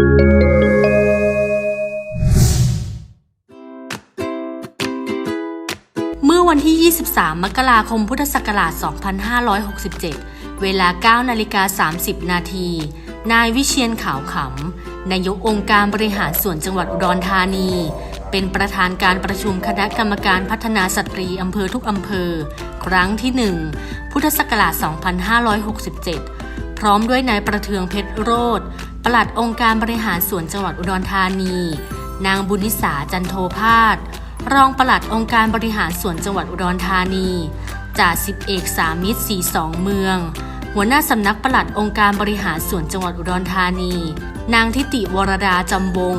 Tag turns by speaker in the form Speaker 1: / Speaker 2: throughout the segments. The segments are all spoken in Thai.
Speaker 1: เมื่อวันที่ 23 มกราคม พุทธศักราช 2567 เวลา 9 นาฬิกา 30 นาที นายวิเชียนขาวขำ นายกองค์การบริหารส่วนจังหวัดอุดรธานี เป็นประธานการประชุมคณะกรรมการพัฒนาสตรีอำเภอทุกอำเภอ ครั้งที่ 1 พุทธศักราช 2567 พร้อมด้วยนายประเทืองเพชรโรธ ปลัดองค์การบริหารส่วนจังหวัดอุดรธานี นางบุญนิสาจันโทพาสรองปลัดองค์การบริหารส่วนจังหวัดอุดรธานีจ่าสิบเอกสามิตรสีสองเมือง หัวหน้าสำนักปลัดองค์การบริหารส่วนจังหวัดอุดรธานี นางทิติวรดาจำบง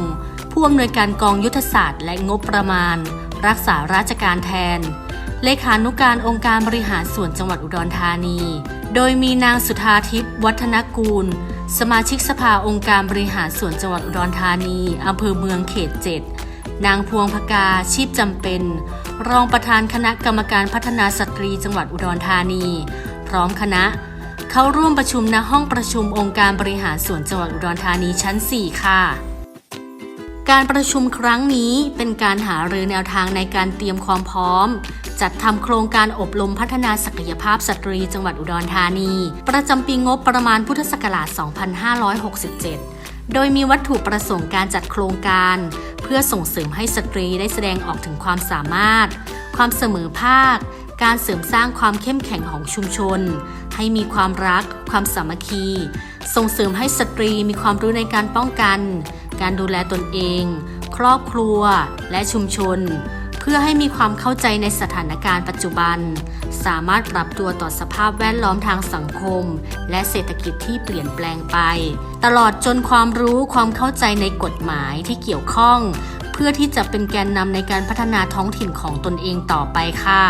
Speaker 1: ผู้อำนวยการกองยุทธศาสตร์และงบประมาณ รักษาราชการแทน เลขานุการองค์การบริหารส่วนจังหวัดอุดรธานี โดยมีนางสุธาทิพย์วัฒนกูล สมาชิกสภาองค์การบริหารส่วนจังหวัดอุดรธานีอำเภอเมืองเขตเจ็ดนางพวงพกาชีพจำเป็น รองประธานคณะกรรมการพัฒนาสตรีจังหวัดอุดรธานี พร้อมคณะ เข้าร่วมประชุมณห้องประชุมองค์การบริหารส่วนจังหวัดอุดรธานีชั้น 4 ค่ะ การประชุมครั้งนี้เป็นการหารือแนวทางในการเตรียมความพร้อม จัดทำโครงการอบรมพัฒนาศักยภาพสตรีจังหวัดอุดรธานี ประจำปีงบประมาณพุทธศักราช 2567 โดยมีวัตถุประสงค์การจัดโครงการ เพื่อส่งเสริมให้สตรีได้แสดงออกถึงความสามารถ ความเสมอภาค การเสริมสร้างความเข้มแข็งของชุมชน ให้มีความรัก ความสามัคคี ส่งเสริมให้สตรีมีความรู้ในการป้องกัน การดูแลตนเอง ครอบครัว และชุมชน เพื่อให้มีความเข้าใจในสถานการณ์ปัจจุบัน สามารถปรับตัวต่อสภาพแวดล้อมทางสังคม และเศรษฐกิจที่เปลี่ยนแปลงไป ตลอดจนความรู้ความเข้าใจในกฎหมายที่เกี่ยวข้อง เพื่อที่จะเป็นแกนนำในการพัฒนาท้องถิ่นของตนเองต่อไปค่ะ